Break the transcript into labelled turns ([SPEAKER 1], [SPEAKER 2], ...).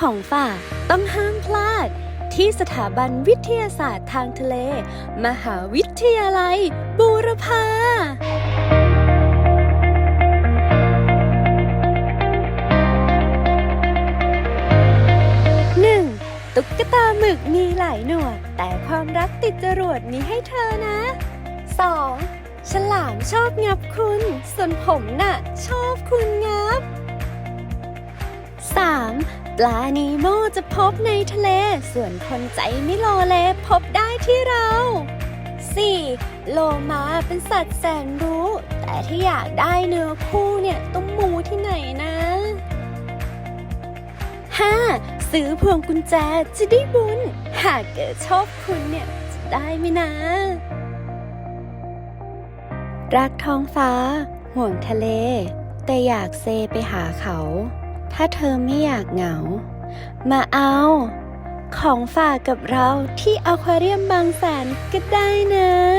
[SPEAKER 1] ของฝากต้องห้ามพลาด ที่สถาบันวิทยาศาสตร์ทางทะเล มหาวิทยาลัย บูรพาตุ๊กตาหมึกมีหลายหนวด แต่ความรักติดจรวดมีให้เธอนะ 2. ฉลามชอบงับคุณ ส่วนผมน่ะ ชอบคุณงับ 3. ปลานีโมจะพบในทะเล ส่วนคนใจไม่โลเลพบได้ที่เรา 4. โลมาเป็นสัตว์แสนรู้ แต่ที่อยากได้เนื้อคู่เนี่ยต้องมูที่ไหนนะ 5. ซื้อพวงกุญแจจะได้บุญ หากเกิดชอบคุณเนี่ยจะได้ไหมนะ รักท้องฟ้า ห่วงทะเล แต่อยากเซไปหาเขา ถ้าเธอไม่อยากเหงา มาเอา ของฝากกับเราที่อควาเรียมบางแสนก็ได้นะ